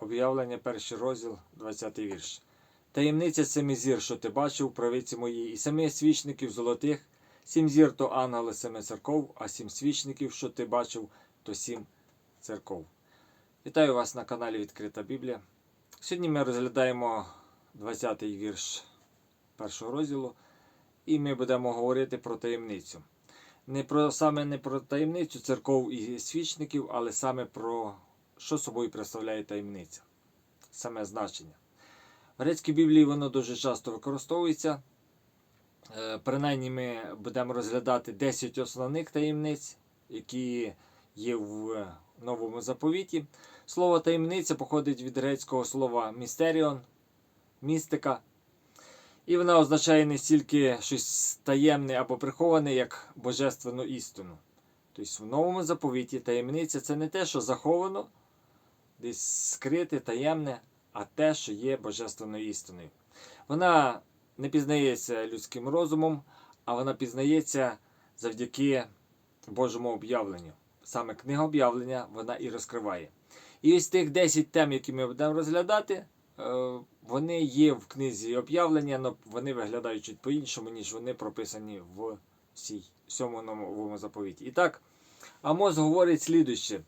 Об'явлення, перший розділ, 20 вірш. Таємниця семи зір, що ти бачив, правиці мої, і семи свічників золотих, сім зір то ангели семи церков, а сім свічників, що ти бачив, то сім церков. Вітаю вас на каналі Відкрита Біблія. Сьогодні ми розглядаємо 20-й вірш першого розділу, і ми будемо говорити про таємницю. Не про саме не про таємницю церков і свічників, але саме про що собою представляє таємниця, саме значення. В грецькій Біблії воно дуже часто використовується. Е, Принаймні ми будемо розглядати 10 основних таємниць, які є в новому заповіті. Слово таємниця походить від грецького слова містеріон, містика. І вона означає не стільки щось таємне або приховане, як божественну істину. Тобто в новому заповіті таємниця це не те, що заховано, десь скрите, таємне, а те, що є божественною істиною. Вона не пізнається людським розумом, а вона пізнається завдяки Божому об'явленню. Саме книга об'явлення вона і розкриває. І ось тих 10 тем, які ми будемо розглядати, е, вони є в книзі об'явлення, але вони виглядають чуть по-іншому, ніж вони прописані в сьомому заповіті. І так, Амос говорить слідуще.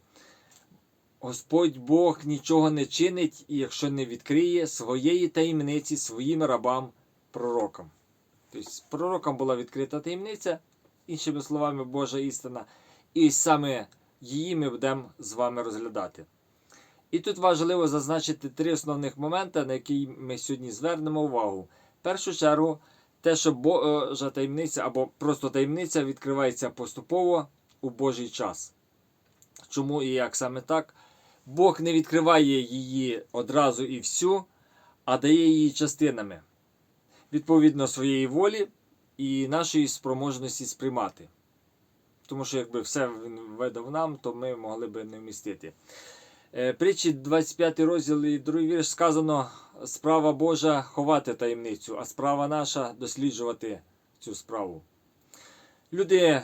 Господь Бог нічого не чинить, якщо не відкриє своєї таємниці своїм рабам пророкам. Тобто пророкам була відкрита таємниця, іншими словами, Божа істина. І саме її ми будемо з вами розглядати. І тут важливо зазначити три основних моменти, на які ми сьогодні звернемо увагу. В першу чергу, те, що Божа таємниця або просто таємниця відкривається поступово у Божий час. Чому і як саме так? Бог не відкриває її одразу і всю, а дає її частинами, відповідно своєї волі і нашої спроможності сприймати. Тому що якби все він видав нам, то ми могли би не вмістити. Е, Притчі 25 розділ і 2 вірш сказано: справа Божа ховати таємницю, а справа наша досліджувати цю справу. Люди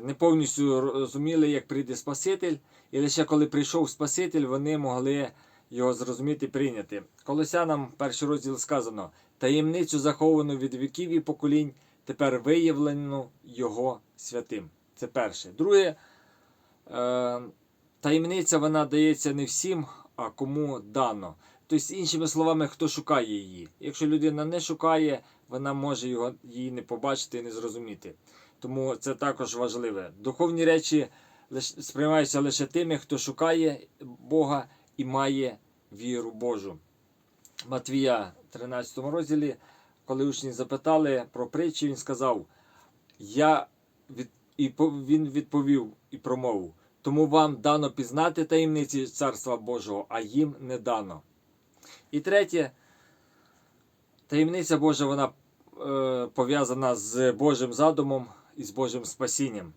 не повністю розуміли, як прийде Спаситель, і лише коли прийшов Спаситель, вони могли його зрозуміти і прийняти. Колосянам перший розділ сказано: таємницю заховану від віків і поколінь, тепер виявлену Його святим. Це перше. Друге, е, таємниця вона дається не всім, а кому дано. Тобто, іншими словами, хто шукає її. Якщо людина не шукає, вона може його, її не побачити і не зрозуміти. Тому це також важливе. Духовні речі сприймаються лише тими, хто шукає Бога і має віру Божу. Матвія, 13 розділі, коли учні запитали про притчі, він сказав: Я від... і він відповів і промовив. Тому вам дано пізнати таємниці Царства Божого, а їм не дано. І третє, таємниця Божа, вона е, пов'язана з Божим задумом і з Божим спасінням.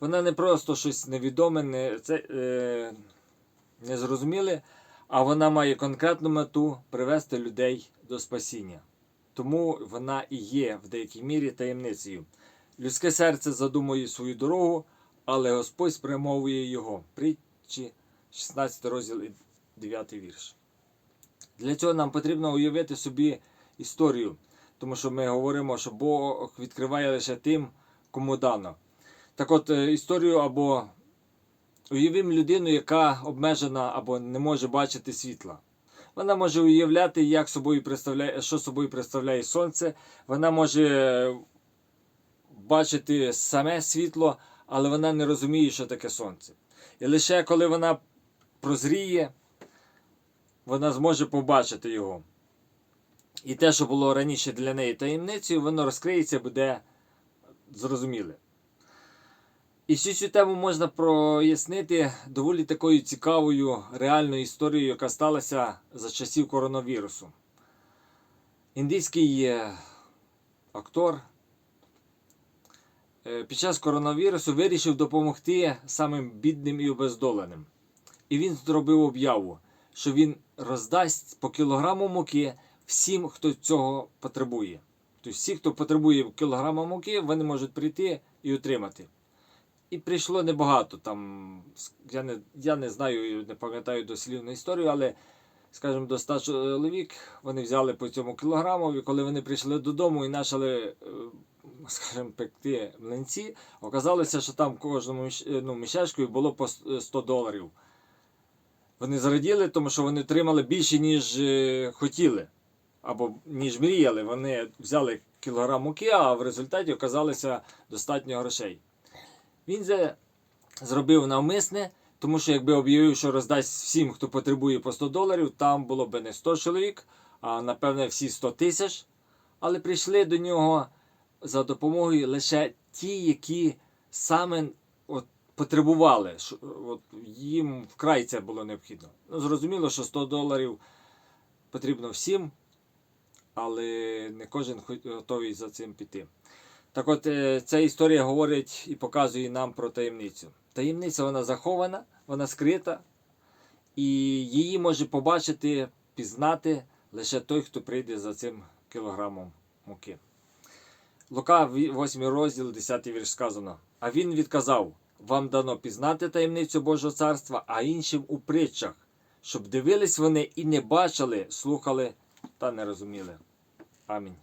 Вона не просто щось невідоме, не, це, е, незрозуміле, а вона має конкретну мету привести людей до спасіння. Тому вона і є в деякій мірі таємницею. Людське серце задумує свою дорогу, але Господь спрямовує його. Притчі 16 розділ і 9 вірш. Для цього нам потрібно уявити собі історію, тому що ми говоримо, що Бог відкриває лише тим, кому дано. Так от, е, історію або уявимо людину, яка обмежена або не може бачити світла. Вона може уявляти, як собою представляє, що собою представляє сонце. Вона може бачити саме світло, але вона не розуміє, що таке сонце. І лише коли вона прозріє, вона зможе побачити його. І те, що було раніше для неї таємницею, воно розкриється, буде зрозуміле. І всю цю тему можна прояснити доволі такою цікавою реальною історією, яка сталася за часів коронавірусу. Індійський е, актор е, під час коронавірусу вирішив допомогти самим бідним і обездоленим. І він зробив об'яву, що він роздасть по кілограму муки всім, хто цього потребує. Тобто всі, хто потребує кілограма муки, вони можуть прийти і отримати. І прийшло небагато. Там, я, не, я не знаю, не пам'ятаю дослівну історію, але, скажімо, до 100 чоловік вони взяли по цьому кілограму, і коли вони прийшли додому і почали, е, скажімо, пекти млинці, оказалося, що там кожному е, ну, мішечкою було по 100 доларів. Вони зраділи, тому що вони отримали більше, ніж е, хотіли, або ніж мріяли. Вони взяли кілограм муки, а в результаті оказалося достатньо грошей. Він це зробив навмисне, тому що якби об'явив, що роздасть всім, хто потребує по 100 доларів, там було б не 100 чоловік, а напевне всі 100 тисяч. Але прийшли до нього за допомогою лише ті, які саме от, потребували. От, їм вкрай це було необхідно. Ну, зрозуміло, що 100 доларів потрібно всім, але не кожен готовий за цим піти. Так от, е, ця історія говорить і показує нам про таємницю. Таємниця вона захована, вона скрита, і її може побачити, пізнати лише той, хто прийде за цим кілограмом муки. Лука, 8 розділ, 10 вірш сказано. А він відказав: Вам дано пізнати таємницю Божого царства, а іншим у притчах, щоб дивились вони і не бачили, слухали та не розуміли. Амінь.